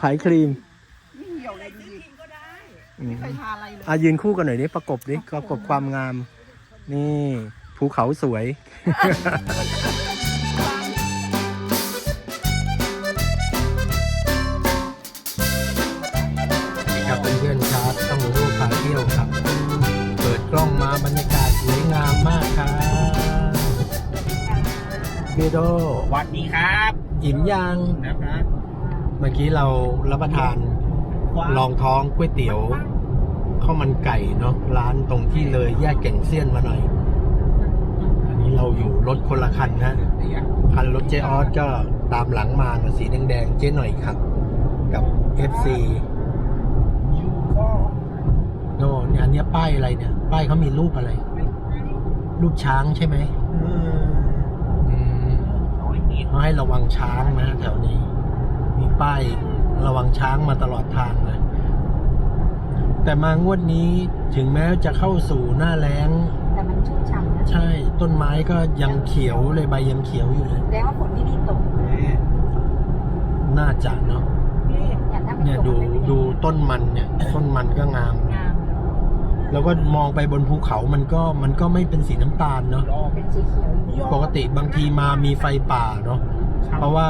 ขายครีมไม่เหี่ยวเลยดูดิอืมไม่เคยทานอะไรเลยอายืนคู่กันหน่อยนี่ประกบนี่ประกบความงาม นี่ภูเขาสวย ครับเพื่อนๆครับต้องรู้พาเที่ยวครับ เปิดกล้องมาบรรยากาศสวยงามมากครับพี่โดสวัสดีครับ อิ่มยังนะครับ เมื่อกี้เรารับประทานลองท้องก๋วยเตี๋ยวข้าวมันไก่เนาะร้านตรงที่เลยแยกแก่งเซียนมาหน่อย อันนี้เราอยู่รถคนละคันนะคันรถเจออสก็ตามหลังมานะสีแดงๆเจ๊หน่อยครับ กับ FC โน่เนี่ยอันเนี้ยป้ายอะไรเนี่ย ป้ายเขามีรูปอะไร รูปช้างใช่ไหมอืมเขาให้ระวังช้างนะแถวนี้ มีป้ายระวังช้างมาตลอดทางเลย แต่มางวดนี้ถึงแม้จะเข้าสู่หน้าแล้ง แต่มันชุ่มฉ่ำนะใช่ต้นไม้ก็ยังเขียวเลยใบยังเขียวอยู่เลยแสดงว่าฝนที่นี่ตกน่าจะเนาะอย่างถ้ามันเนี่ยตกดูมันไม่ไดูต้นมันเนี่ย ต้นมันก็งามงาม แล้วก็มองไปบนภูเขามันก็มันก็ไม่เป็นสีน้ำตาลเนาะเป็นสีเขียวอยู่ปกติบางทีมามีไฟป่าเนาะเพราะว่า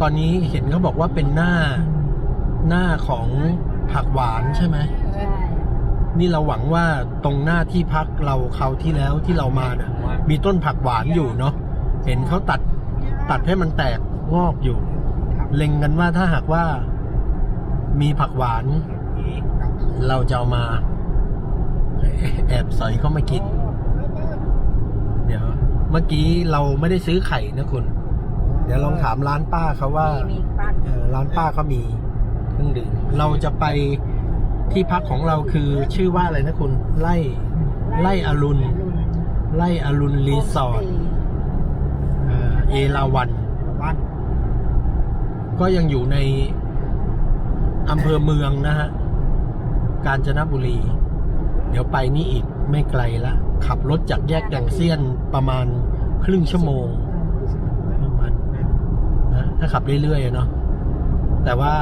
ตอนนี้เห็นเขาบอกว่าเป็นหน้าหน้าของผักหวานใช่ไหม ใช่นี่เราหวังว่าตรงหน้าที่พักเราเขาวที่แล้วที่เรามาเนี่ยมีต้นผักหวานอยู่เนาะเห็นเขาตัดตัดให้มันแตกงอกอยู่ เล็งกันว่าถ้าหากว่ามีผักหวาน เราจะเอามาแอบสอยเข้ามากิน เดี๋ยว เมื่อกี้เราไม่ได้ซื้อไข่นะคุณเดี๋ยวลองถามร้านป้าเขาว่ามีมีป้าเอ่อร้านป้าเขามีเครื่องดื่มเราจะไปที่พักของเราคือชื่อว่าอะไรนะคุณไล่ไล่อรุณ ไล่อรุณรีสอร์ทเอ่อเอราวันบ้านก็ยังอยู่ในอำเภอเมืองนะฮะ กาญจนบุรี เดี๋ยวไปนี่อีกไม่ไกลละ ขับรถจากแยกแก่งเซียนประมาณครึ่งชั่วโมงประมาณนะ ถ้าขับเรื่อยๆเนาะแต่ว่า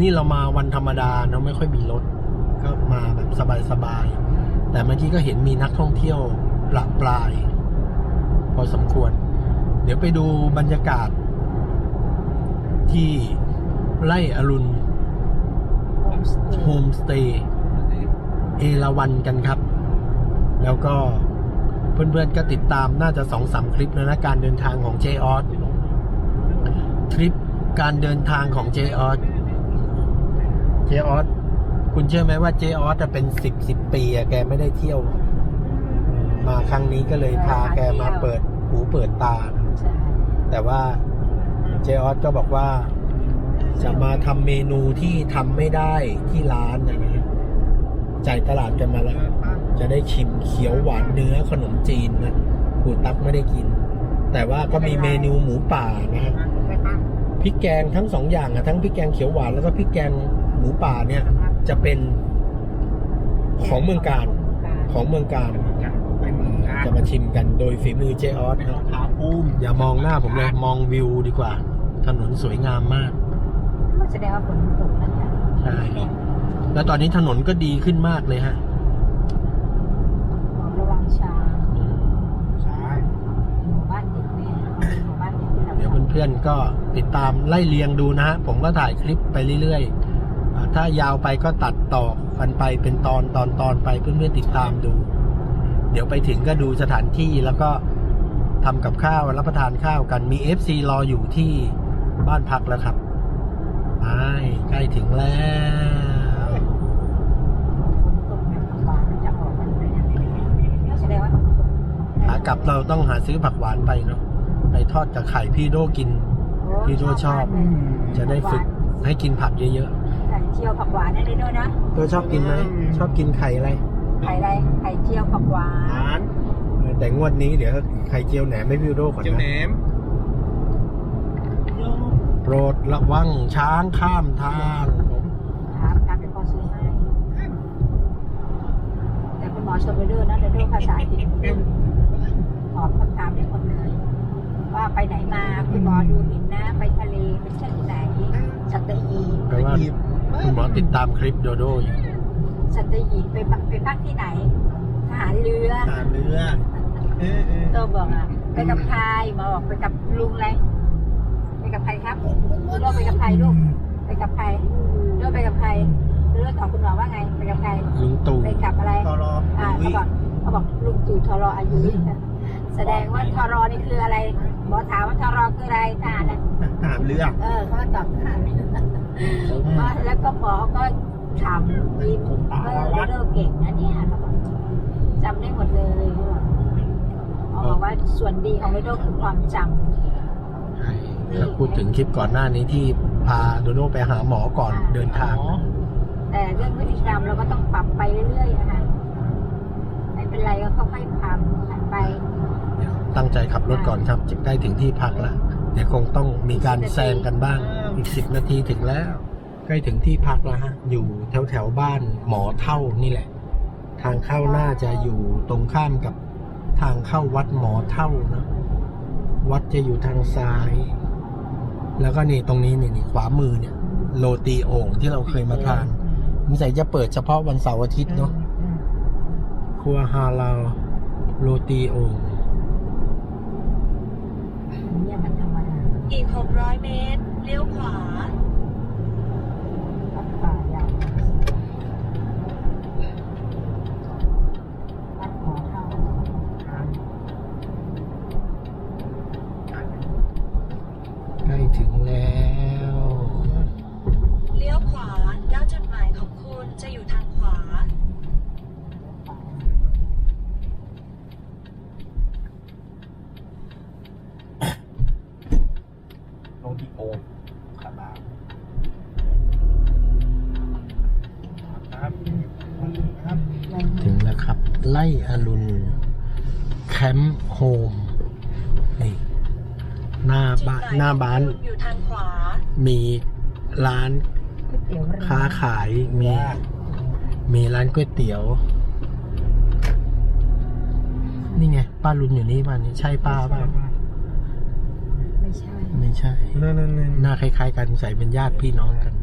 นี่เรามาวันธรรมดาเนาะไม่ค่อยมีรถ ก็มาแบบสบายๆ แต่เมื่อกี้ก็เห็นมีนักท่องเที่ยวประปราย พอสมควร เดี๋ยวไปดูบรรยากาศ ที่ไร่อรุณโฮมสเตย์เอราวันกันครับ แล้วก็เพื่อนๆก็ติดตามน่าจะสองสามคลิปแล้วนะการเดินทางของเจออส ทริปการเดินทางของเจออสเจออสคุณเชื่อไหมว่าเจออสจะเป็นสิบสิบปีอะแกไม่ได้เที่ยว มาครั้งนี้ก็เลยพาแกมาเปิดหูเปิดตานะใช่แต่ว่าเจออสก็บอกว่าจะมาทำเมนูที่ทำไม่ได้ที่ร้านนะนะจ่ายตลาดกันมาแล้ว จะได้ชิมเขียวหวานเนื้อขนมจีนนะครูตั๊กไม่ได้กิน แต่ว่าก็มีเมนูหมูป่านะฮะ พริกแกงทั้งสองอย่างอะทั้งพริกแกงเขียวหวานแล้วก็พริกแกงหมูป่าเนี่ย จะเป็นของเมืองการของเมืองการไปเมืองจะมาชิมกันโดยฝีมือเจออสนะผาภูมิอย่ามองหน้าผมเลยมองวิวดีกว่า ถนนสวยงามมากแสดงว่าฝนตกแล้วเนี่ยใช่แล้วตอนนี้ถนนก็ดีขึ้นมากเลยฮะระวังช้าง อืม ใช่ หมู่บ้านเด็กเนี่ยหมู่บ้านเด็กที่รา เดี๋ยวเพื่อนๆก็ติดตามไล่เรียงดูนะฮะผมก็ถ่ายคลิปไปเรื่อยๆอ่าถ้ายาวไปก็ตัดต่อกันไปเป็นตอนตอนตอนไปเพื่อนๆติดตามดู เดี๋ยวไปถึงก็ดูสถานที่แล้วก็ทำกับข้าวรับประทานข้าวกันมี FC รออยู่ที่บ้านพักแล้วครับไปใกล้ถึงแล้วฝนตกเนี่ยฟ้ามันจะออกมันไปเนี่ยแสดงว่าฝนตกขากลับเราต้องหาซื้อผักหวานไปเนาะ ไปทอดกับไข่พี่โดกิน พี่โดชอบ จะได้ฝึกให้กินผักเยอะไข่เจียวผักหวานได้ด้วยนะ ๆ ตัวชอบกินไหม ชอบกินไข่อะไร ไข่อะไร ไข่เจียวผักหวาหานนแต่งวดนี้เดี๋ยวไข่เจียวแหนมไม่พี่โดก่อนเจียวแหนนะ มโปรดระวังช้างข้ามทางครับครับเดี๋ยวพอซื้อให้ แต่คุณหมอชมไปด้วยนะเดี๋ยวด้วยภาษาอังกฤษตอบคำถามให้คนเลย ว่าไปไหนมาคุณหมอดูเห็นนะ ไปทะเลไปเที่ยวที่ไหนสัตว่าคุณหมอติดตามคลิปโดโดอยู่สัตหีบไปพักไปพักที่ไหนทหารเรือทหารเรือเออเออโตบอกอะไปกับใครหมอบอกไปกับลุงอะไรไปกับใครครับโตไปกับใครลูกไปกับใครโตไปกับใครเรื่องของคุณหมอว่าไงไปกับใครลุงตู่ไปกับอะไรตอรออ่าเขาบอกเขาบอกลุงตู่ทรออายุแสดงว่าทรอนี่คืออะไร หมอถามว่าทรอคืออะไรทหารนะทหารเรือ เออเขาก็ตอบทหารว่าแล้วก็หมอก็ถามยิ้มเออเริ่มเก่งนะเนี่ยเขาบอกจำได้หมดเลยเขาบอกเขาบอกว่าส่วนดีของโดโดคือความจำใช่แล้วพูดถึงคลิปก่อนหน้านี้ที่พาโดโดไปหาหมอก่อนเดินทางนะแต่เรื่องพฤติกรรมเราก็ต้องปรับไปเรื่อยๆนะคะไม่เป็นไรก็ค่อยๆปรับผ่านไปเดี๋ยว ตั้งใจขับรถก่อนครับจะใกล้ถึงที่พักแล้วเดี๋ยวคงต้องมีการแซงกันบ้าง อีกสิบนาทีถึงแล้ว ใกล้ถึงที่พักแล้วฮะ อยู่แถวแถวๆบ้านหมอเท่านี่แหละ ทางเข้าน่าจะอยู่ตรงข้ามกับทางเข้าวัดหมอเท่านะ วัดจะอยู่ทางซ้าย แล้วก็นี่ตรงนี้นี่นี่ขวามือเนี่ย โรตีโอ่งที่เราเคยมาทานสงสัยจะเปิดเฉพาะวันเสาร์อาทิตย์เนาะครัวฮาลาลโรตีโอ่ง เนี่ยมันธรรมดา อีก 600 เมตร เลี้ยวขวา วัดป่ายาววัดหมอเท่า ใกล้ถึงแล้ว เลี้ยวขวา แล้วจุดหมายของคุณจะอยู่ทางขวา โรดิโอครับครับครับ ถึงแล้วครับ ไล่อรุณแคมป์โฮมนี่หน้า จุด บ้านหมายหน้าของบ้านคุณอยู่ทางขวา มีร้านก๋วยเตี๋ยวเรือค้าขายมีมีร้านก๋วยเตี๋ยว นี่ไง ป้ารุนอยู่นี่ป่ะนี่ใช่ป้าป่ะไม่ใช่ ไม่ใช่นั่นนั่นนั่นหน้าคล้ายๆ กันใส่เป็นญาติพี่น้องกัน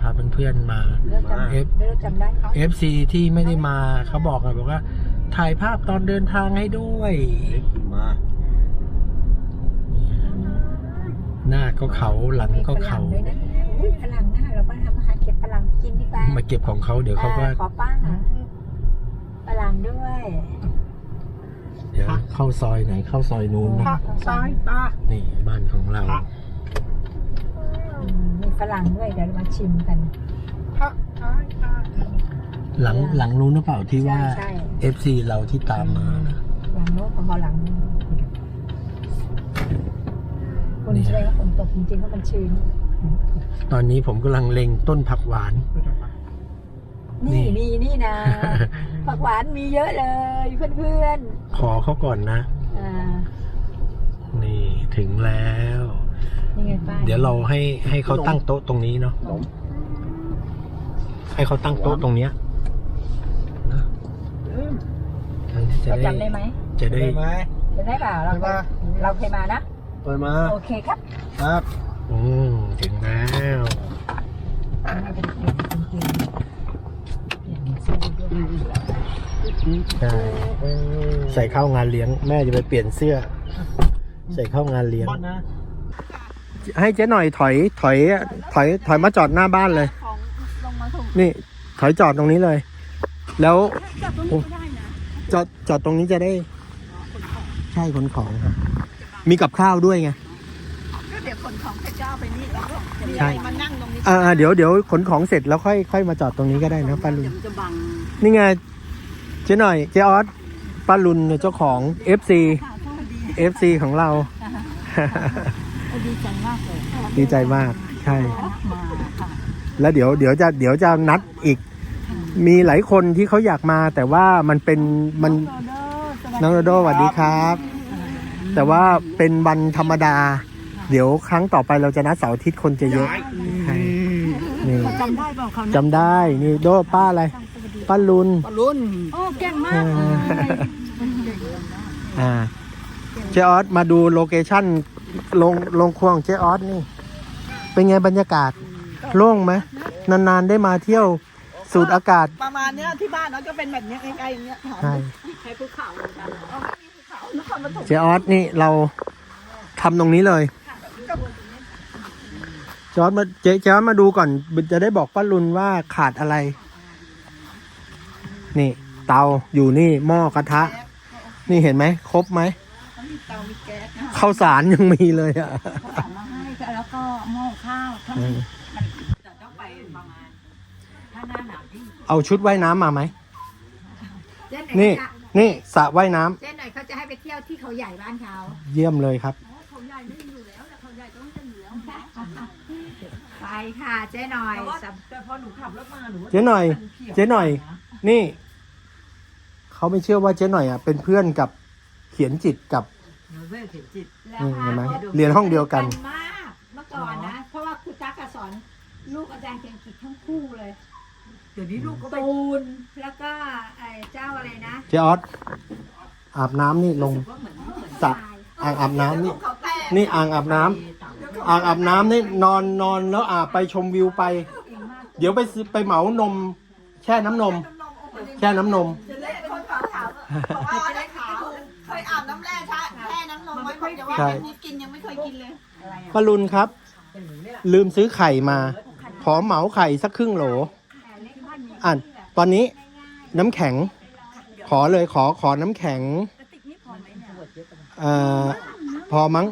พาเพื่อนๆมาเลือกจำเอฟเลือกจำได้เขา FC ที่ไม่ได้มาเขาบอกอะบอกว่า ถ่ายภาพตอนเดินทางให้ด้วย หน้าก็เขาหลังก็เขาฝรั่งด้วยนะอุ้ยฝรั่งหน้าเราไปทำอาหารเก็บฝรั่งกินดีกว่ามาเก็บของเขาเดี๋ยวเขาก็อ่ขอป้าฝรั่งด้วยเดี๋ยวเข้าซอยไหนเข้าซอยนู้นนะพระซ้ายตานี่บ้านของเราอืมมีฝรั่งด้วยเดี๋ยวเรามาชิมกันพระซ้ายตาหลังหลังนู้นหรือเปล่าที่ว่าใช่ FC เราที่ตามมานะหลังโน้ตพอหลังคน นี่แสดงว่าฝนตกจริงๆเพราะมันชื้น ตอนนี้ผมกำลังเล็งต้นผักหวาน นี่นี่มีนี่นะ ผักหวานมีเยอะเลยเพื่อนขอเขาก่อนนะๆอ่านี่ถึงแล้วนี่ไงป้ายเดี๋ยวเราให้ให้เขาตั้งโต๊ะตรงนี้เนาะ ให้เขาตั้งโต๊ะตรงเนี้ยนะทางที่จะเราได้จำได้ไหมจะได้ได้ไหมจำได้เปล่าเราเคยเราเคยมานะ เปิดมา โอเคครับครับ อืมถึงแล้วอันนี้เป็นเปลี่ยนเป็นเกมเปลี่ยนเสื้อด้วยใช่ใส่เข้างานเลี้ยง แม่จะไปเปลี่ยนเสื้อ ใส่เข้างานเลี้ยงบอลนะให้เจ๊หน่อยถอย ถอย ถอย ถอยมาจอดหน้าบ้านเลยของลงมาถูกนี่ ถอยจอดตรงนี้เลย แล้วจับตรงนี้ก็ได้นะจอดจอดตรงนี้จะได้ ใช่ขนของครับ มีกับข้าวด้วยไง ก็เดี๋ยวขนของพระเจ้าไปนี่แล้วก็มีใช่ อะไรมานั่งตรงนี้อ่าๆเดี๋ยวเดี๋ยวขนของเสร็จแล้วค่อยค่อยมาจอดตรงนี้ก็ได้นะป้าลุนเดี๋ยวมันจะบังนี่ไงเจ๊หน่อยเจ๊ออสป้าลุนเจ้าของ FC ค่ะสวัสดี FC ของเรา ดีใจมากเลยดีใจมากใช่ มาค่ะแล้วเดี๋ยวเดี๋ยวจะเดี๋ยวจะนัดอีก มีหลายคนที่เขาอยากมาแต่ว่ามันเป็นมัน น้องโดโดสวัสดีครับ แต่ว่าเป็นวันธรรมดา เดี๋ยวครั้งต่อไปเราจะนัดเสาร์อาทิตย์คนจะเยอะใช่นี่จำได้เปล่าเขาจำได้นี่โดป้าอะไรป้าลุนปรุ่นโอ้เก่งมากเลยอ่าเจออสมาดูโลเคชั่นลงลงครัวของเจออสนี่ เป็นไงบรรยากาศโล่งไหมนานๆได้มาเที่ยวสูดอากาศ ประมาณเนี้ยที่บ้านเราจะเป็นแบบเนี้ยใกล้ๆอย่างเงี้ยใช่ใช้ภูเขาเหมือนกัน เอาไม่มีภูเขานครปฐมเจออสนี่เราทำตรงนี้เลยจอร์ดมาเจเจอร์ดมาดูก่อน จะได้บอกป้าลุนว่าขาดอะไร นี่ เตาอยู่นี่หม้อกระทะ นี่เห็นไหมครบไหมเขามีเตามีแก๊สนะข้าวสารยังมีเลยอะสั่งมาให้แล้วก็หม้อข้าวถ้ามันมันจะต้องไปประมาณถ้าหน้าหนาวยิ่งเอาชุดว่ายน้ำมาไหม เจ๊ไหนนี่ จะ นี่สระว่ายน้ำเจ๊ไหนเขาจะให้ไปเที่ยวที่เขาใหญ่บ้านเขาเยี่ยมเลยครับ เขาใหญ่ไม่มีอยู่แล้วแต่เขาใหญ่ต้องจะเหลืองไปค่ะเจ๊หน่อยแต่พอหนูขับรถมาหนูเจ๊หน่อยเจ๊หน่อย นี่ เขาไม่เชื่อว่าเจ๊หน่อยอะเป็นเพื่อนกับเขียนจิตกับแล้วอืมเห็นไหมพาเรียนห้องเดียวกัน มากเมื่อก่อนนะ เพราะว่าครูตั๊กอะสอนลูกอาจารย์เก่งกิจทั้งคู่เลย เดี๋ยวนี้ลูกก็ไปตูน แล้วก็ไอ้เจ้าอะไรนะเจ๊ออสอาบน้ำนี่ลงสระอ่างอาบน้ำนี่ เขาแตกนี่อ่างอาบน้ำอ่างอาบน้ำนี่นอนนอนแล้วอาบไปชมวิวไป เดี๋ยวไปซื้อไปเหมานม แช่น้ำนมแช่น้ำนม จะเล่นคนขาวถามบอกว่าได้ขาวเคยอาบน้ำแร่ใช่แช่น้ำนมไว้คนเดียวว่าใช่อันนี้กินยังไม่เคยกินเลยปารุนครับ ลืมซื้อไข่มา ขอเหมาไข่สักครึ่งโหล อะตอนนี้น้ำแข็ง ขอเลยขอขอน้ำแข็งเอ่อพอมั้ง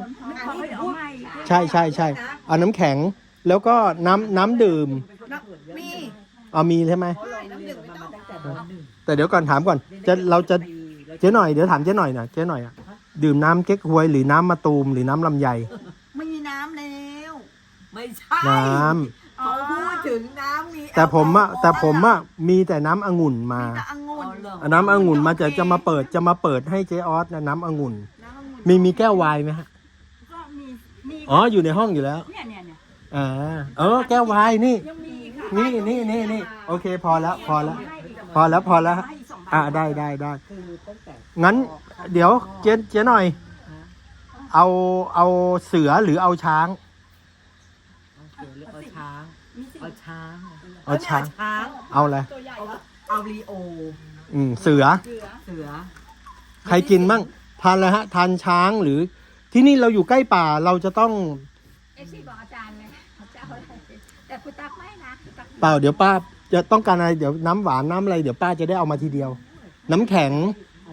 ใช่ใช่ใช่เอาน้ำแข็ง แล้วก็น้ำน้ำดื่มมีเอามีใช่ไหมน้ำดื่มไม่ต้องแต่เดี๋ยวก่อนถามก่อนจะเราจะเจ๊หน่อยเดี๋ยวถามเจ๊หน่อยหน่อยเจ๊หน่อยอะดื่มน้ำเก๊กฮวยหรือน้ำมะตูมหรือน้ำลำไยไม่มีน้ำแล้ว ไม่ใช่น้ เขาพูดถึงน้ำมีำแต่ผมอะแต่ผมอะมีแต่น้ำองุ่นมาแต่องุ่นน้ำองุ่นมาจะจะมาเปิดจะมาเปิดให้เจ๊ออสนะน้ำองุ่น น้ำองุ่นมีมีแก้ววายไหมฮะก็มีมีอ๋ออยู่ในห้องอยู่แล้วเนี่ยเนี่ยเนี่ยอ่าเออ แก้ววายนี่ ยังมีค่ะนี่นี่นี่นี่โอเค พอแล้วพอแล้ว พอแล้วพอแล้วให้อีกสองใบอ่าได้ได้ได้งั้น เดี๋ยวเจ๊เจ๊หน่อย เอาเอาเสือหรือเอาช้าง เอาช้าง เอาช้างเอาช้าง ช้าง เอาอะไรตัวใหญ่เอาแล้วเอาลีโอ อืมเสือเสือ เสือ ใครกินมั่งทานแล้วฮะทานช้างหรือ ที่นี่เราอยู่ใกล้ป่าเราจะต้อง เอฟซีบอกอาจารย์เลยเจ้าอะไรแต่ครูตั๊กไม่นะครูตั๊กเปล่าเดี๋ยวป้าจะต้องการอะไรเดี๋ยวน้ำหวานน้ำอะไรเดี๋ยวป้าจะได้เอามาทีเดียว น้ำแข็ง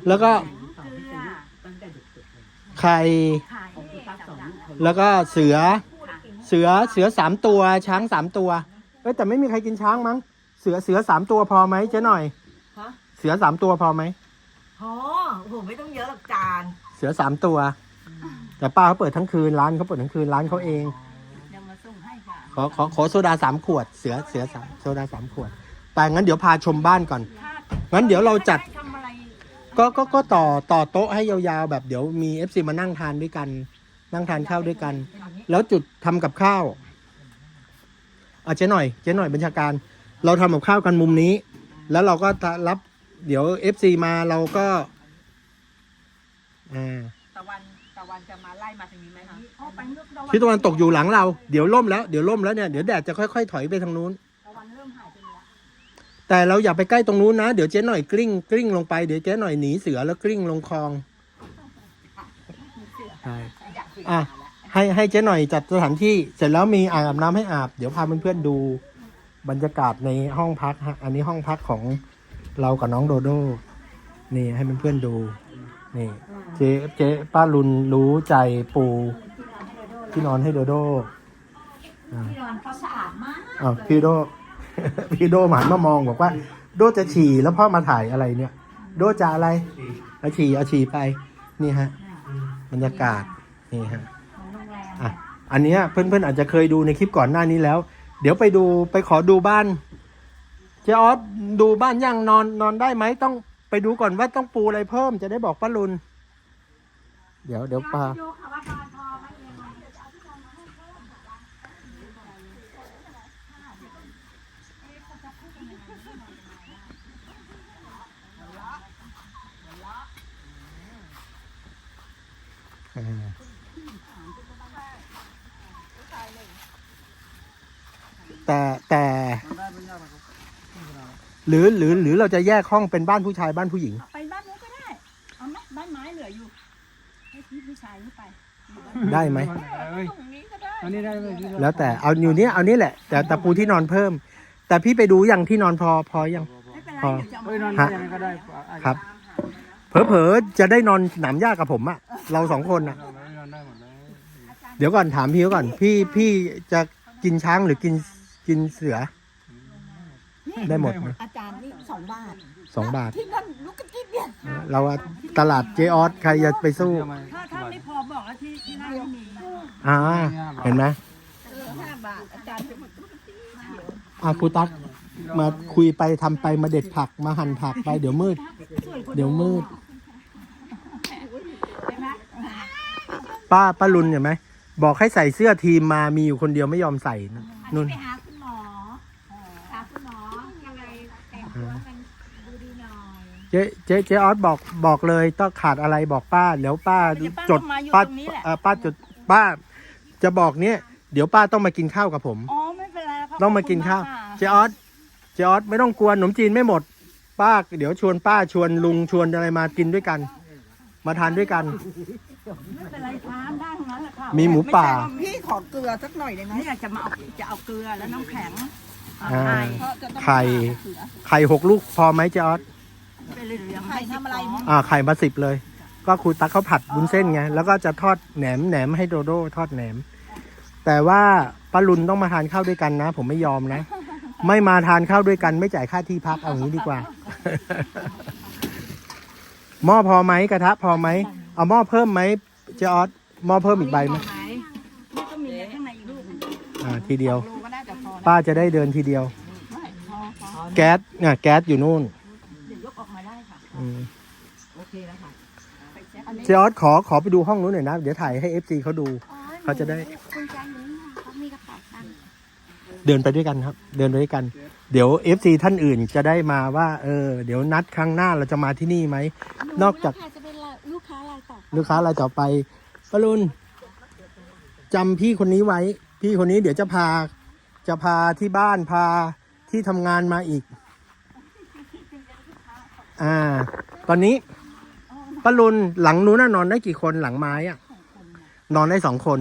แล้วก็เกลือตั้งแต่เด็กไข่ไข่ๆคุณตั๊กสอนลูกเขาแล้วก็เสือ เสือเสือสามตัวช้างสามตัวเอ้ยแต่ไม่มีใครกินช้างมั้ง เสือเสือสามตัวพอไหมเจ๊หน่อย ฮะเสือสามตัวพอไหม โอ้โหไม่ต้องเยอะหรอกจาน เสือสามตัว แต่ป้าเขาเปิดทั้งคืนร้านเขาเปิดทั้งคืนร้านเขาเอง เดี๋ยวมาส่งให้ค่ะ ขอขอขอโซดาสามขวด เสือเสือสามโซดาสามขวด แต่งั้นเดี๋ยวพาชมบ้านก่อนงั้นเดี๋ยวเราจัดทำอะไรก็ก็ก็ต่อต่อโต๊ะให้ยาวๆ แบบเดี๋ยวมีเอฟซีมานั่งทานด้วยกัน นั่งทานข้าวด้วยกัน แล้วจุดทำกับข้าว อะเจ๊หน่อยเจ๊หน่อยบัญชาการ เราทำกับข้าวกันมุมนี้ แล้วเราก็รับเดี๋ยวเอฟซีมาเราก็อ่าตะวันตะวันจะมาไล่มาทางนี้ไหมคะอ๋อไปเลือกตะวันทิศตะวันตกอยู่หลังเรา เดี๋ยวล่มแล้วเดี๋ยวล่มแล้วเนี่ยเดี๋ยวแดดจะค่อยๆถอยไปทางนู้น ตะวันเริ่มหายไปแล้วแต่เราอย่าไปใกล้ตรงนู้นนะเดี๋ยวเจ๊หน่อยกลิ้งกลิ้งลงไปเดี๋ยวเจ๊หน่อยหนีเสือแล้วกลิ้งลงคลองใช่อะ ให้ให้เจ๊หน่อยจัดสถานที่เสร็จแล้วมีอ่างอาบน้ำให้อาบ เดี๋ยวพาเพื่อนๆดูบรรยากาศในห้องพักฮะอันนี้ห้องพักของเรากับน้องโดโด นี่ให้เพื่อนๆดู นี่ เจ๊เจ๊ป้าลุนรู้ใจปูที่นอนให้โดโดอ่าที่นอนเขาสะอาดมากอ้าวพี่โด พี่โดหมานมามองบอกว่า โดจะฉี่แล้วพ่อมาถ่ายอะไรเนี่ย โดจะอะไรเอาฉี่เอาฉี่ไป นี่ฮะ บรรยากาศนี่ฮะ ของโรงแรม อันนี้เพื่อนๆอาจจะเคยดูในคลิปก่อนหน้านี้แล้ว เดี๋ยวไปดูไปขอดูบ้านเจ๊ออสดูบ้านยังนอนนอนได้ไหมต้องไปดูก่อนว่าต้องปูอะไรเพิ่มจะได้บอกป้าลุน เดี๋ยวเดี๋ยวปาดูค่ะว่าไหมยังไง อ่า แต่แต่ หรือหรือหรือเราจะแยกห้องเป็นบ้านผู้ชายบ้านผู้หญิง ไปบ้านนู้นก็ได้ เอาไหมบ้านไม้เหลืออยู่ ให้พี่ผู้ชายนี่ไปได้ไหมเอ้ยตรงนี้ก็ได้อันนี้ได้ไหมแล้วแต่เอาอยู่เนี้ยเอานี้แหละ แต่ตะปูที่นอนเพิ่ม แต่พี่ไปดูอย่างที่นอนพอพอยัง ไม่เป็นไรพอเดี๋ยวจะเอาเฮ้ยนอนฮะยังไงก็ได้ครับ เผลอๆจะได้นอนหนามหญ้ากับผมอะเราสองคนอะนอนได้หมดเลยเดี๋ยวก่อนถามพี่เขาก่อน พี่พี่จะกินช้างหรือกินกินเสือ ได้หมดนะอาจารย์นี่สองบาท สองบาท ที่นั่นลูกกระจิ๊บเนี่ยเราอะตลาดเจออสใครจะไปสู้ ถ้าถ้าไม่พอบอกแล้วที่ที่นั่นไม่มีอ่า เห็นไหมเออห้าบาทอาจารย์จะหมดลูกกระจิ๊บเขียวอาครูตักมาคุยไปทำไปมาเด็ดผักมาหั่นผักไปเดี๋ยวมืดเดี๋ยวมืดป้าป้าลุนเห็นไหม บอกให้ใส่เสื้อทีมมามีอยู่คนเดียวไม่ยอมใส่นะนุ่น ไปหาคุณหมอหาคุณหมอยังไงแต่งตัวมันดูดีหน่อย เจ๊เจ๊เจ๊ออสบอกบอกเลยต้องขาดอะไรบอกป้าเดี๋ยวป้าเดี๋ยวป้าจดต้องมาอยู่ป้าตรงนี้แหละ เอ่อป้าจดป้า จะบอกเนี้ยเดี๋ยวป้าต้องมากินข้าวกับผม อ๋อไม่เป็นไรครับต้องมากินข้าวขอบคุณกเจ๊ออสเจ๊ออสไม่ต้องกลัวขนมจีนไม่หมด ป้า เดี๋ยวชวนป้าชวนลุงชวนอะไรมากินด้วยกัน มาทานด้วยกัน ไม่เป็นไรทานได้ทั้งนั้นแหละค่ะมีหมูป่า พี่ขอเกลือสักหน่อยได้ไหมเนี่ยจะมาเอาจะเอาเกลือแล้วน้ำแข็งอ่า ไข่ เพราะจะต้องไข่หาเกลือไข่หกลูกพอไหมเจ๊ออสไปเลี้ยงไข่ ทำอะไรให้สิบฟงอ่าไข่มาสิบเลย ก็ครูตักเขาผัดบุญเส้นไง แล้วก็จะทอดแหนมแหนมให้โดโดทอดแหนม แต่ว่าป้าลุนต้องมาทานข้าวด้วยกันนะ ผมไม่ยอมนะ ไม่มาทานข้าวด้วยกัน ไม่จ่ายค่าที่พักเอางี้ดีกว่า หม้อพอไหมกระทะพอไหมเอาหม้อเพิ่มไหมเจออสหม้อเพิ่มอีกใบไหมนี่ก็มีข้างในอีกลูกหนึ่งอ่าทีเดียวลูกก็น่าจะพอนะป้าจะได้เดินทีเดียวไม่พอพอ แก๊สเนี่ยแก๊สอยู่นู่น โอเคแล้วค่ะไปเช็คอันนี้เจออสขอขอไปดูห้องนู้นหน่อยนะ เดี๋ยวถ่ายให้เอฟซีเขาดู เขาจะได้ คุณใจอยู่นี่เขามีกระเป๋าตังค์เดินไปด้วยกันครับ เดินไปด้วยกัน เดี๋ยว FC ท่านอื่นจะได้มาว่าเออเดี๋ยวนัดครั้งหน้าเราจะมาที่นี่ไหมนอกจากจะเป็นลูกค้ารายต่อลูกค้ารายต่อไปปรุนจำพี่คนนี้ไว้ พี่คนนี้เดี๋ยวจะพา จะพาที่บ้านพาที่ทำงานมาอีก อ่า ตอนนี้ปรุนหลังนู้นน่ะนอนได้กี่คนหลังไม้อะนอนได้สองคน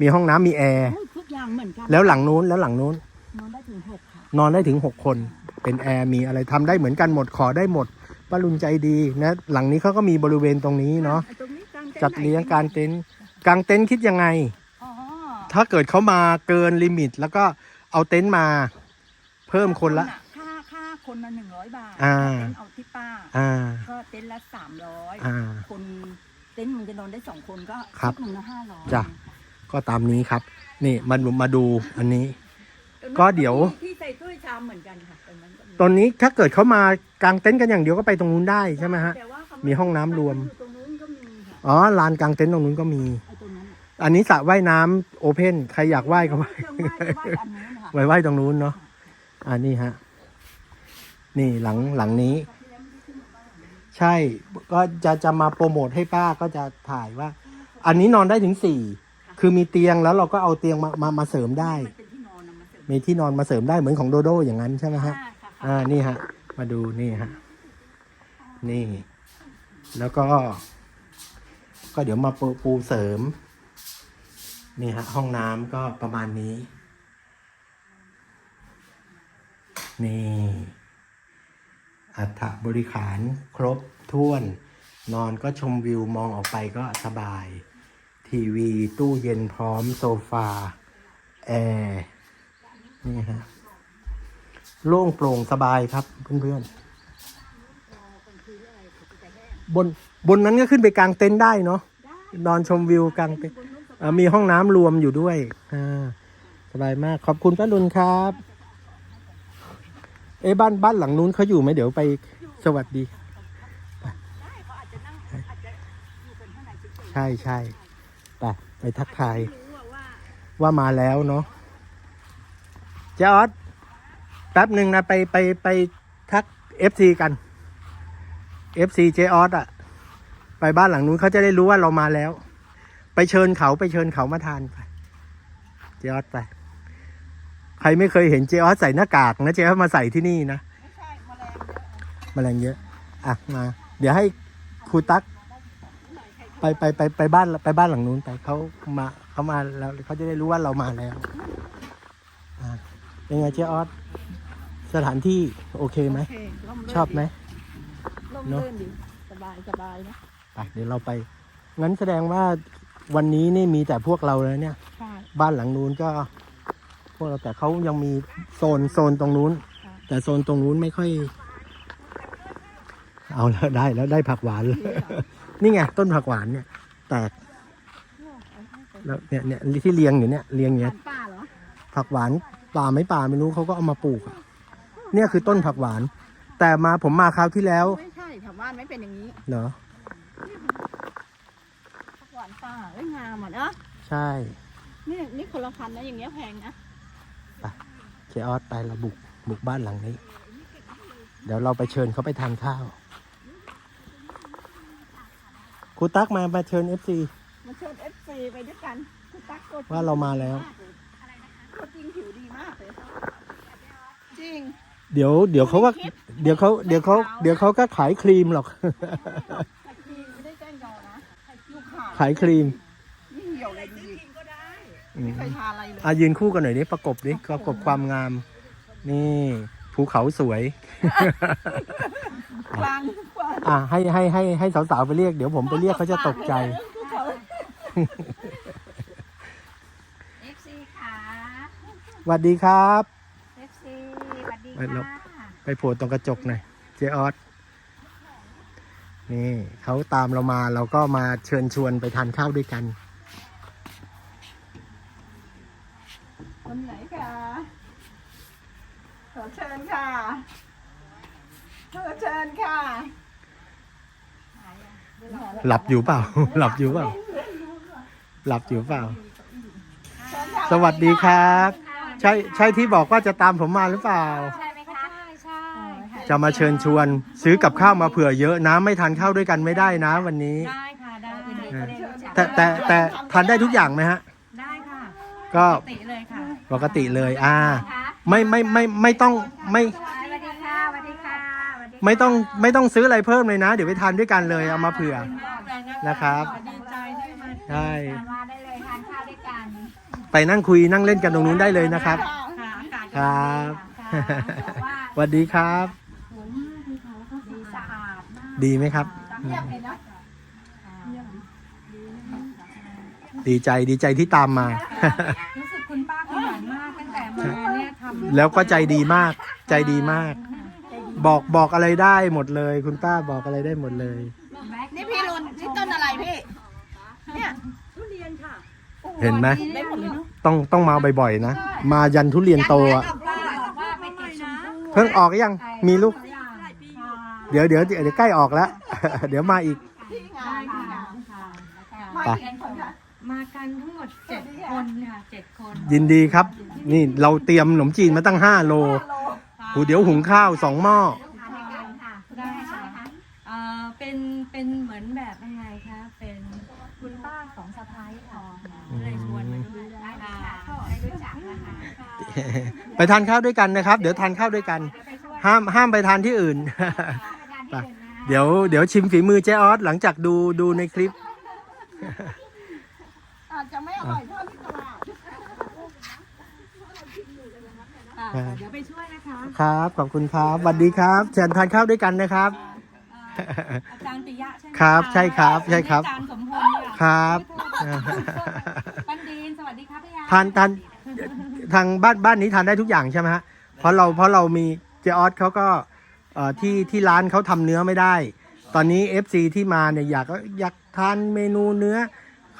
มีห้องน้ำมีแอร์ ทุกอย่างเหมือนกันแล้วหลังนู้นแล้วหลังนู้น นอนได้ถึงหกค่ะนอนได้ถึงหกคน เป็นแอร์มีอะไรทำได้เหมือนกันหมดขอได้หมดป้ารุนใจดีนะ หลังนี้เขาก็มีบริเวณตรงนี้เนาะไอ้ตรงนี้กลางต็นท์จัดเลี้ยงการเต็นท์กางเต็นท์คิดยังไง อ๋อถ้าเกิดเขามาเกินลิมิต แล้วก็เอาเต็นท์มา เพิ่มคนละ ค่าค่าคนละหนึ่งร้อยบาทอ่า เต็นท์เอาที่ป้า อ่า ก็เต็นท์ละสามร้อยอ่า คนเต็นท์มึงจะนอนได้สองคนก็ครับหนึ่งละห้าร้อยจ้ะ ก็ตามนี้ครับ นี่มาดูมาดูอันนี้ ก็เดี๋ยว ที่ใส่ถ้วยชามเหมือนกันค่ะตรงนั้นก็มีตอนนี้ถ้าเกิดเขามากางเต็นท์กันอย่างเดียวก็ไปตรงนู้นได้ใช่ไหมฮะ แต่ว่าเขามีห้องน้ำรวม ตรงนู้นก็มีค่ะอ๋อลานกางเต็นท์ตรงนู้นก็มี ไอ้ตรงนั้นอันนี้สระว่ายน้ำโอเพนใครอยากว่ายก็ว่ายเครื่องไหว้ไหว้อันนู้นค่ะ ไว้ไว้ตรงนู้นเนาะอันนี้ฮะ นี่หลังหลังนี้ ใช่ก็จะจะมาโปรโมทให้ป้าก็จะถ่ายว่า อันนี้นอนได้ถึงสี่คือมีเตียงแล้วเราก็เอาเตียงมามามาเสริมได้ มันเป็นที่นอนนะมาเสริมมีที่นอนมาเสริมได้เหมือนของโดโดอย่างนั้นใช่ไหมฮะค่ะค่ะอ่านี่ฮะ มาดูนี่ฮะนี่ แล้วก็ ก็เดี๋ยวมาปูปูเสริม นี่ฮะ ห้องน้ำก็ประมาณนี้ นี่ อัฐบริขารครบถ้วน นอนก็ชมวิวมองออกไปก็สบาย ทีวีตู้เย็นพร้อมโซฟา แอร์นี่ฮะโล่งโปร่งสบายครับเพื่อนๆบนบนนั้นก็ขึ้นไปกลางเต็นท์ได้เนาะนอนชมวิวกลางเต็นท์มีห้องน้ำรวมอยู่ด้วยสบายมากขอบคุณป้าลุนครับ เอ้บ้านบ้านหลังนู้นเขาอยู่ไหมเดี๋ยวไปสวัสดีใช่ใช่ไปไปทักทายว่ามาแล้วเนาะเจออสแป๊บหนึ่งนะไปไปไปทักเอฟซีกันเอฟซีเจออสอะไปบ้านหลังนู้นเขาจะได้รู้ว่าเรามาแล้ว ไปเชิญเขาไปเชิญเขามาทานไปเจออสไป ใครไม่เคยเห็นเจออสใส่หน้ากากนะเจออสมาใส่ที่นี่นะไม่ใช่แมลงเยอะแมลงเยอะอะมา เดี๋ยวให้ครูตั๊กไปไปไปไปบ้านไปบ้านหลังนู้นไปเขามาเขามาแล้วเขาจะได้รู้ว่าเรามาแล้วอะเป็นไงเจ๊ออสสถานที่โอเคไหมโอเคร่มรื่นชอบไหมร่มเนอะรื่นดีสบายสบายนะไปเดี๋ยวเราไป งั้นแสดงว่าวันนี้นี่มีแต่พวกเราแล้วเนี่ย ใช่ บ้านหลังนู้นก็พ วกเราแต่เขายังมีโซนโซนตรงนู้น แต่โซนตรงนู้นไม่ค่อย เอาแล้วได้แล้วได้ผักหวานเลยนี่ไงต้นผักหวานเนี่ย แตกแล้วเนี่ยเนี่ยที่เรียงอยู่เนี่ยเรียงอย่างเงี้ยป่าเหรอผักหวานป่าไม่ป่าไม่รู้เขาก็เอามาปลูกอะเนี่ยคือต้นผักหวาน แต่มาผมมาคราวที่แล้วไม่ใช่แถวบ้านไม่เป็นอย่างนี้เหรอผักหวานป่าเอ้ยงามอะเนาะใช่ นี่นี่คนละพันนะอย่างเงี้ยแพงนะ เคออสไปเราบุกบุกบ้านหลังนี้ เดี๋ยวเราไปเชิญเขาไปทานข้าวครูตั๊กมามาเชิญเอฟซีมาเชิญเอฟซีไปด้วยกันคุณตั๊กกดว่าเรามาแล้วตัวจริงผิวดีมากเลยจริง เดี๋ยวเดี๋ยวเขาก็เดี๋ยวเขาเดี๋ยวเขาเดี๋ยวเขาก็ขายครีมหรอกไข่ครีมไม่ได้แจ้งยอนะไข่ลูกข่าขายครีม นี่เหี่ยวเลยดี อืม ไม่เคยทานอะไรเลยอะยืนคู่กันหน่อยดิประกบดิประกบความงาม นี่ภูเขาสวย กลางกว่าอะให้ให้ให้ให้สาวๆไปเรียกเดี๋ยวผมไปเรียกเขาจะตกใจเอฟซีค่ะ สวัสดีครับเอฟซีสวัสดีไปลบค่ะไปโผล่ตรงกระจกหน่อยเจออสนี่เขาตามเรามาเราก็มาเชิญชวนไปทานข้าวด้วยกัน คนไหนคะ ขอเชิญค่ะ ขอเชิญค่ะ หลับอยู่เปล่า หลับอยู่เปล่า หลับอยู่เปล่าเชิญค่ะสวัสดีครับ ใช่ใช่ที่บอกว่าจะตามผมมาหรือเปล่า ใช่ไหมคะใช่ใช่จะมาเชิญชวนซื้อกับข้าวมาเผื่อเยอะนะไม่ทานข้าวด้วยกันไม่ได้นะวันนี้ ได้ค่ะได้เออแต่แต่แต่ทานได้ทุกอย่างไหมฮะ ได้ค่ะ ก็ติเลยค่ะ ปกติเลย อ่าค่ะไม่ไม่ไม่ไม่ต้องไม่สวัสดีค่ะสวัสดีค่ะสวัสดีค่ะไม่ต้องไม่ต้องซื้ออะไรเพิ่มเลยนะ เดี๋ยวไปทานด้วยกันเลยเอามาเผื่อ นะครับดีใจที่มาใช่ มาได้เลยทานข้าวด้วยกันไปนั่งคุยนั่งเล่นกันตรงนู้นได้เลยนะครับ ค่ะอากาศครับค่ะบอกว่าสวัสดีครับ ดีสะอาดมากดีไหมครับ เงียบเลยนะดีใจดีใจที่ตามมา รู้สึกคุณป้า ขยันมากตั้งแต่มาเนี่ยทำแล้วก็ใจดีมาก ใจดีมาก บอกบอกอะไรได้หมดเลย คุณป้าบอกอะไรได้หมดเลย นี่พี่รุนนี่ต้นอะไรพี่ เนี่ยเห็นไหมได้หมดเลยเนาะต้องต้องมาบ่อยๆนะ มายันทุเรียนโตอะป้าบอกว่าไปติดชมพู่เพิ่งออกยังมีลูกค่ะเดี๋ยวเดี๋ยวเดี๋ยวใกล้ออกแล้ว เดี๋ยวมาอีกพี่งาได้นพี่ค่ะงานค่ะมาไป กี่คนคะมากันทั้งหมดเจ็ดคนค่ะเจ็ดคนยินดีครับ นี่เราเตรียมขนมจีนมาตั้ง 5 โลหูเดี๋ยวหุงข้าวสองหม้อทานด้วยกันค่ะได้ค่ะเอ่อเป็นเป็นเหมือนแบบยังไงคะเป็นคุณป้าของสะพ้ายค่ะเลยชวนมาด้วยได้ค่ะได้รู้จักนะคะไปทานข้าวด้วยกันนะครับ เดี๋ยวทานข้าวด้วยกันห้ามห้ามไปทานที่อื่น ไปเดี๋ยวเดี๋ยวชิมฝีมือเจ๊ออสหลังจากดูดูในคลิป อาจจะไม่อร่อยเท่าที่ตลาดเดี๋ยวไปช่วยนะคะครับขอบคุณครับสวัสดีครับเชิญทานข้าวด้วยกันนะครับ อาจารย์ปิยะใช่ไหมครับใช่ครับใช่ครับ อาจารย์สมพลเนี่ยครับปันดีนสวัสดีครับพี่ยาทานทานทางบ้านบ้านนี้ทานได้ทุกอย่างใช่ไหมฮะเพราะเราเพราะเรามีเจออสเขาก็เอ่อที่ที่ร้านเขาทำเนื้อไม่ได้ ตอนนี้ FC ที่มาเนี่ยอยากอยากทานเมนูเนื้อ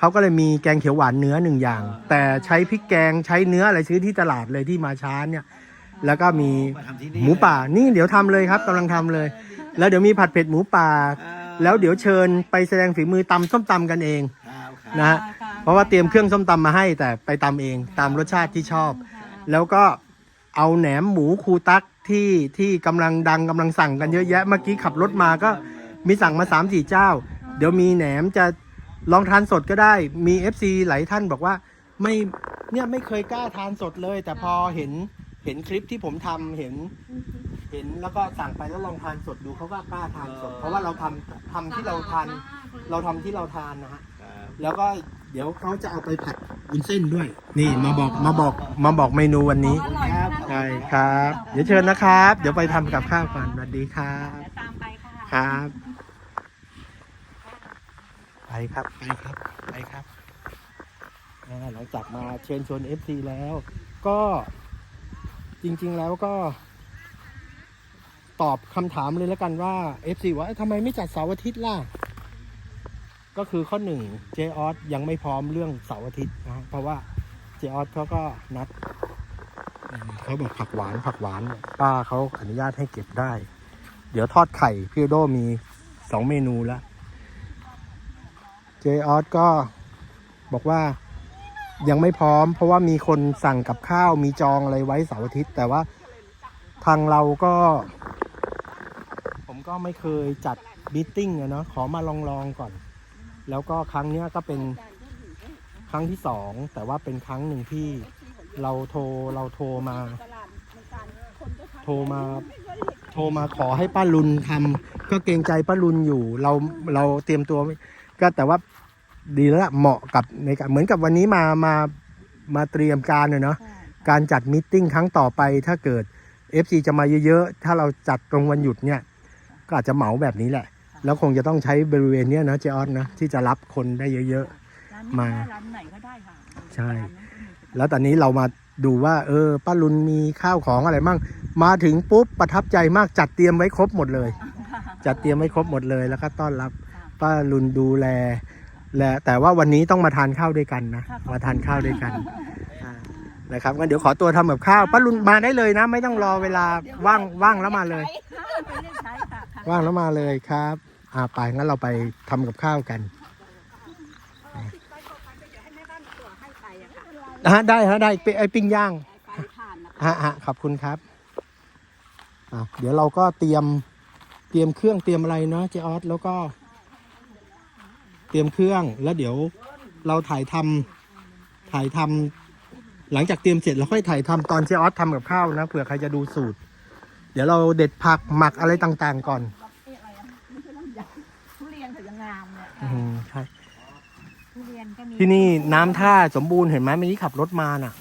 เขาก็เลยมีแกงเขียวหวานเนื้อหนึ่งอย่าง แต่ใช้พริกแกงใช้เนื้ออะไรซื้อที่ตลาดเลยที่มาช้าเนี่ย แล้วก็มีหมูป่านี่เดี๋ยวทำเลยครับกำลังทำเลย แล้วเดี๋ยวมีผัดเผ็ดหมูป่า แล้วเดี๋ยวเชิญไปแสดงฝีมือตำส้มตำกันเองนะฮะเพราะว่าเตรียมเครื่องส้มตำมาให้แต่ไปตำเองตามรสชาติที่ชอบ แล้วก็เอาแหนมหมูคูตักที่ที่กำลังดังกำลังสั่งกันเยอะแยะเมื่อกี้ขับรถมาก็มีสั่งมา3ามสี่เจ้า เดี๋ยวมีแหนมจะ ลองทานสดก็ได้มี FC หลายท่านบอกว่าไม่เนี่ยไม่เคยกล้าทานสดเลย แต่พอเห็นเห็นคลิปที่ผมทำเห็น เห็นแล้วก็สั่งไปแล้วลองทานสดดูเขาก็กล้าทานสด เพราะว่าเราทำทำที่เราทาน เราทำที่เราทานนะฮะ แล้วก็เดี๋ยวเขาจะเอาไปผัดวุ้นเส้นด้วย นี่มาบอกมาบอกมาบอกเมนูวันนี้ อร่อยมากใช่ครับ เดี๋ยวเชิญนะครับ เดี๋ยวไปทำกับข้าวก่อนสวัสดีครับเดี๋ยวตามไปค่ะ ครับ ไปครับไปครับไปครับอ่าหลังจากมาเชิญชวน FC แล้ว ก็จริง ๆแล้วก็ ตอบคำถามเลยแล้วกันว่า FC ว่าเอ้ยทำไมไม่จัดเสาร์อาทิตย์ล่ะ ก็คือข้อหนึ่งเจออสยังไม่พร้อมเรื่องเสาร์อาทิตย์นะเพราะว่าเจออสเขาก็นัดอืมเขาบอกผักหวานผักหวานเนี่ยป้าเขาอนุญาตให้เก็บได้ เดี๋ยวทอดไข่พี่โดมีสองเมนูแล้ว เจออสก็บอกว่ายังไม่พร้อม เพราะว่ามีคนสั่งกับข้าวมีจองอะไรไว้เสาร์อาทิตย์ แต่ว่าทางเราก็ ผมก็ไม่เคยจัดมิทติ้งอะเนาะขอมาลองๆก่อน แล้วก็ครั้งเนี้ยก็เป็นครั้งที่สองแต่ว่าเป็นครั้งหนึ่งที่เราโทรเราโทรมา โทรมา โทรมาขอให้ป้าลุนทำก็เกรงใจป้าลุนอยู่ เราเราเตรียมตัว ก็แต่ว่าดีแล้วล่ะเหมาะกับในการเหมือนกับวันนี้มามามาเตรียมการเนยเนาะการจัดมิทติ้งครั้งต่อไปถ้าเกิด FC จะมาเยอะๆ ถ้าเราจัดตรงวันหยุดเนี่ยก็อาจจะเหมาแบบนี้แหละ แล้วคงจะต้องใช้บริเวณเนี้ยนะเจออสนะที่จะรับคนได้เยอะมาร้านไหนก็ได้ค่ะๆใช่ แล้วตอนนี้เรามาดูว่า เออป้าลุนมีข้าวของอะไรมั่งมาถึงปุ๊บประทับใจมากจัดเตรียมไว้ครบหมดเลย จัดเตรียมไว้ครบหมดเลยแล้วก็ต้อนรับ ป้าลุนดูแลและแต่ว่าวันนี้ต้องมาทานข้าวด้วยกันนะมาทานข้าวด้วยกันอ่านะครับงั้นเดี๋ยวขอตัวทำกับข้าวป้าลุนมาได้เลยนะ ไม่ต้องรอเวลาว่างว่างแล้วมาเลยไปเรียกใช้ค่ะค่ะว่างแล้วมาเลยครับอ่าไปงั้นเราไปทำกับข้าวกันฮะได้ฮะได้ไปไอปิ้งย่างฮะฮะขอบคุณครับอะเดี๋ยวเราก็เตรียมเตรียมเครื่องเตรียมอะไรเนาะเจออสแล้วก็ เตรียมเครื่องแล้วเดี๋ยวเราถ่ายทำถ่ายทำหลังจากเตรียมเสร็จเราค่อยถ่ายทำตอนเจออสทำกับข้าวนะเผื่อใครจะดูสูตร เดี๋ยวเราเด็ดผักหมักอะไรต่างๆก่อนทุเรียนเขายังงามเนี่ยอืมใช่ทุเรียนก็มีที่นี่น้ำท่าสมบูรณ์เห็นไหมเมื่อกี้ขับรถมาน่ะ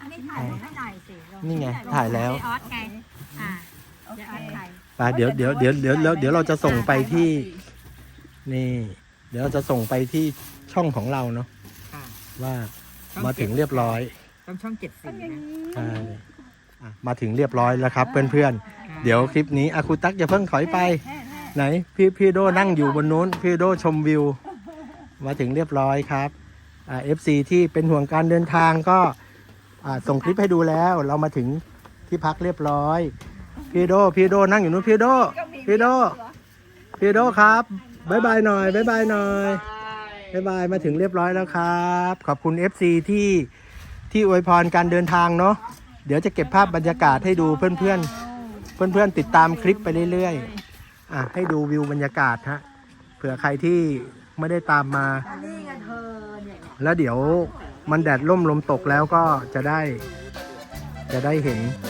อันนี้ถ่ายให้หน่อยสิลนี่ไงถ่ายแล้วเจออสไงอ่าเจออสถ่าย ไปเดี๋ยวเดี๋ยวเดี๋ยวเดี๋ยวเดี๋ยวเดี๋ยวเราจะส่งไปที่ นี่ เดี๋ยวเราจะส่งไปที่ช่องของเราเนาะค่ะว่ามาถึงเรียบร้อยต้องช่องเจ็ดสีนะใช่อะมาถึงเรียบร้อยแล้วครับ เพื่อนๆ เดี๋ยวคลิปนี้อาคุตักอย่าเพิ่งถอยไป ไหน พี่พี่โดนั่งอยู่บนนู้น พี่โดชมวิว มาถึงเรียบร้อยครับอ่าเอฟซีที่เป็นห่วงการเดินทางก็อ่าส่งคลิปให้ดูแล้ว เรามาถึงที่พักเรียบร้อย พี่โดพี่โดนั่งอยู่นู้นพี่โดพี่โดพี่โดครับ บายบายหน่อยบายบายหน่อยบายบายมาถึงเรียบร้อยแล้วครับ ขอบคุณ FC ที่ที่อวยพรการเดินทางเนาะเดี๋ยวจะเก็บภาพบรรยากาศให้ดูเพื่อนๆ เพื่อนๆ ติดตามคลิปไปเรื่อยๆอะให้ดูวิวบรรยากาศฮะเผื่อใครที่ไม่ได้ตามมานี่ไงเธอเนี่ยแล้วเดี๋ยวมันแดดล่มลมตกแล้วก็จะได้จะได้เห็นเ